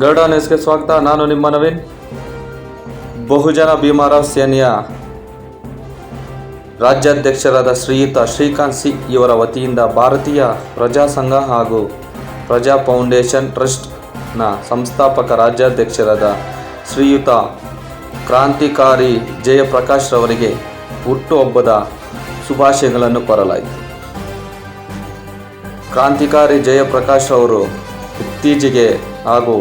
ಗರುಡ ನ್ಯೂಸ್ಗೆ ಸ್ವಾಗತ. ನಾನು ನಿಮ್ಮ ನವೀನ್. ಬಹುಜನ ಭೀಮಾರಾವ್ ಸೇನೆಯ ರಾಜ್ಯಾಧ್ಯಕ್ಷರಾದ ಶ್ರೀಯುತ ಶ್ರೀಕಾಂತ್ ಸಿ ಇವರ ವತಿಯಿಂದ ಭಾರತೀಯ ಪ್ರಜಾಸಂಘ ಹಾಗೂ ಪ್ರಜಾ ಫೌಂಡೇಶನ್ ಟ್ರಸ್ಟ್ನ ಸಂಸ್ಥಾಪಕ ರಾಜ್ಯಾಧ್ಯಕ್ಷರಾದ ಶ್ರೀಯುತ ಕ್ರಾಂತಿಕಾರಿ ಜಯಪ್ರಕಾಶ್ ರವರಿಗೆ ಹುಟ್ಟುಹಬ್ಬದ ಶುಭಾಶಯಗಳನ್ನು ಕೋರಲಾಯಿತು. ಕ್ರಾಂತಿಕಾರಿ ಜಯಪ್ರಕಾಶ್ ಅವರು ಇತ್ತೀಚೆಗೆ ಹಾಗೂ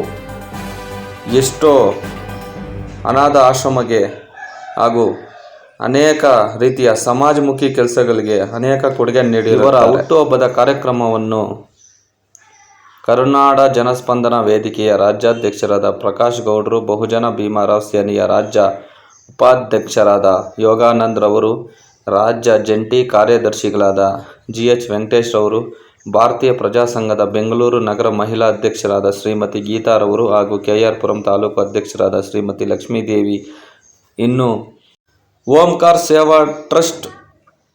ಎಷ್ಟೋ ಅನಾಥ ಆಶ್ರಮಕ್ಕೆ ಹಾಗೂ ಅನೇಕ ರೀತಿಯ ಸಮಾಜಮುಖಿ ಕೆಲಸಗಳಿಗೆ ಅನೇಕ ಕೊಡುಗೆ ನೀಡಿ ಇವರ ಹುಟ್ಟುಹಬ್ಬದ ಕಾರ್ಯಕ್ರಮವನ್ನು ಕರುನಾಡ ಜನಸ್ಪಂದನ ವೇದಿಕೆಯ ರಾಜ್ಯಾಧ್ಯಕ್ಷರಾದ ಪ್ರಕಾಶ್ ಗೌಡ್ರು, ಬಹುಜನ ಭೀಮಾರಾವ್ ಸೇನೆಯ ರಾಜ್ಯ ಉಪಾಧ್ಯಕ್ಷರಾದ ಯೋಗಾನಂದ್ರವರು ರಾಜ್ಯ ಜಂಟಿ ಕಾರ್ಯದರ್ಶಿಗಳಾದ ಜಿ ಎಚ್ ವೆಂಕಟೇಶ್ ರವರು ಭಾರತೀಯ ಪ್ರಜಾಸಂಘದ ಬೆಂಗಳೂರು ನಗರ ಮಹಿಳಾ ಅಧ್ಯಕ್ಷರಾದ ಶ್ರೀಮತಿ ಗೀತಾರವರು ಹಾಗೂ ಕೆ ಆರ್ ಪುರಂ ತಾಲೂಕು ಅಧ್ಯಕ್ಷರಾದ ಶ್ರೀಮತಿ ಲಕ್ಷ್ಮೀದೇವಿ. ಇನ್ನು ಓಂಕಾರ್ ಸೇವಾ ಟ್ರಸ್ಟ್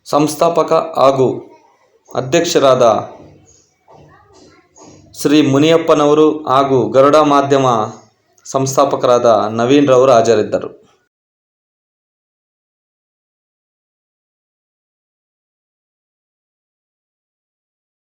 ಸಂಸ್ಥಾಪಕ ಹಾಗೂ ಅಧ್ಯಕ್ಷರಾದ ಶ್ರೀ ಮುನಿಯಪ್ಪನವರು ಹಾಗೂ ಗರುಡ ಮಾಧ್ಯಮ ಸಂಸ್ಥಾಪಕರಾದ ನವೀನ್ ರವರು ಹಾಜರಿದ್ದರು.